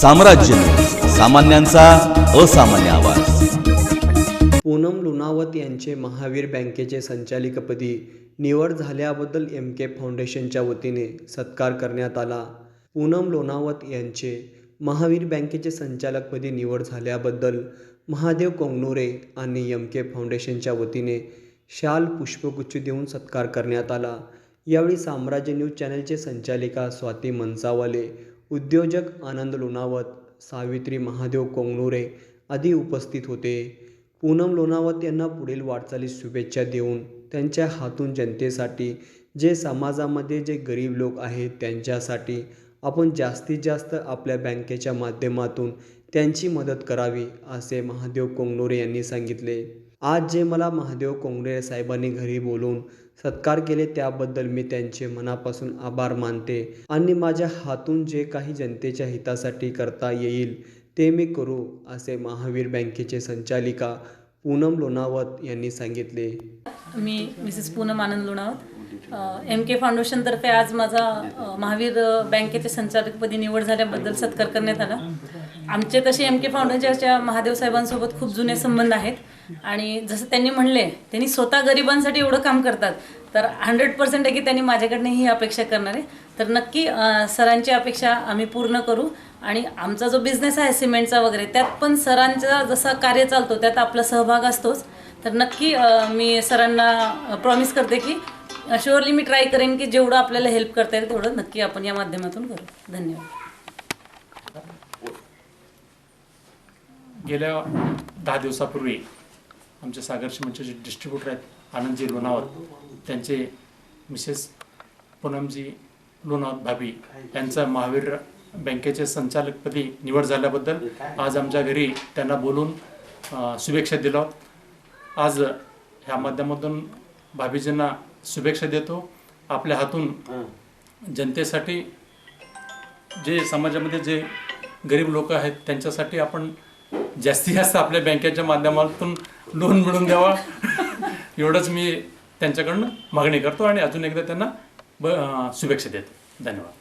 साम्राज्य. सामान्यांचा असामान्य आवाज. पूनम लुणावत यांचे महावीर बँकेचे संचालिकपदी निवड झाल्याबद्दल एम के फाउंडेशनच्या वतीने सत्कार करण्यात आला. पूनम लोणावत यांचे महावीर बँकेचे संचालकपदी निवड झाल्याबद्दल महादेव कोंगनोरे आणि एम के फाउंडेशनच्या वतीने शाल पुष्पगुच्छ देऊन सत्कार करण्यात आला. यावेळी साम्राज्य न्यूज चॅनलचे संचालिका स्वाती मनसावाले उद्योजक आनंद लोणावत सावित्री महादेव कोंगनुरे आदी उपस्थित होते. पूनम लोणावत यांना पुढील वाटचालीस शुभेच्छा देऊन त्यांच्या हातून जनतेसाठी जे समाजामध्ये जे गरीब लोक आहेत त्यांच्यासाठी आपण जास्तीत जास्त आपल्या बँकेच्या माध्यमातून त्यांची मदत करावी असे महादेव कोंगनोरे यांनी सांगितले. आज जे मला महादेव कोंगडे साहेबांनी घरी बोलवून सत्कार केले त्याबद्दल मी त्यांचे मनापासून आभार मानते आणि माझ्या हातून जे काही जनतेच्या हितासाठी करता येईल ते मी करू असे महावीर बँकेचे संचालिका पूनम लोणावत यांनी सांगितले. मी Mrs Poonam Anand Lonawat. M K फाउंडेशनतर्फे आज माझा महावीर बँकेचे संचालकपदी निवड झाल्याबद्दल सत्कार करण्यात आला. आमचे तसे एम के फाउंडेशनच्या महादेव साहेबांसोबत खूप जुने संबंध आहेत. आणि जसं त्यांनी म्हणले त्यांनी स्वतः गरिबांसाठी एवढं काम करतात तर हंड्रेड पर्सेंट आहे की त्यांनी माझ्याकडनं ही अपेक्षा करणार आहे. तर नक्की सरांची अपेक्षा आम्ही पूर्ण करू. आणि आमचा जो बिझनेस आहे सिमेंटचा वगैरे त्यात पण सरांचा जसा कार्य चालतो त्यात आपला सहभाग असतोच. तर नक्की मी सरांना प्रॉमिस करते की शुअरली मी ट्राय करेन की जेवढं आपल्याला हेल्प करता येईल तेवढं नक्की आपण या माध्यमातून करू. धन्यवाद. गेल्या दहा दिवसापूर्वी आमचे सागर सिमेंटचे जे डिस्ट्रीब्युटर आहेत आनंदजी लोणावत त्यांचे मिसेस पूनमजी लोणावत भाभी यांचा महावीर बँकेचे संचालकपदी निवड झाल्याबद्दल आज आमच्या घरी त्यांना बोलून शुभेच्छा दिल्या आज ह्या माध्यमातून भाभीजींना शुभेच्छा देतो. आपल्या हातून जनतेसाठी जे समाजामध्ये जे गरीब लोक आहेत त्यांच्यासाठी आपण जास्तीत जास्त आपल्या बँकेच्या माध्यमातून लोन मिळवून द्यावा. एवढंच मी त्यांच्याकडनं मागणी करतो आणि अजून एकदा त्यांना ब शुभेच्छा देतो. धन्यवाद.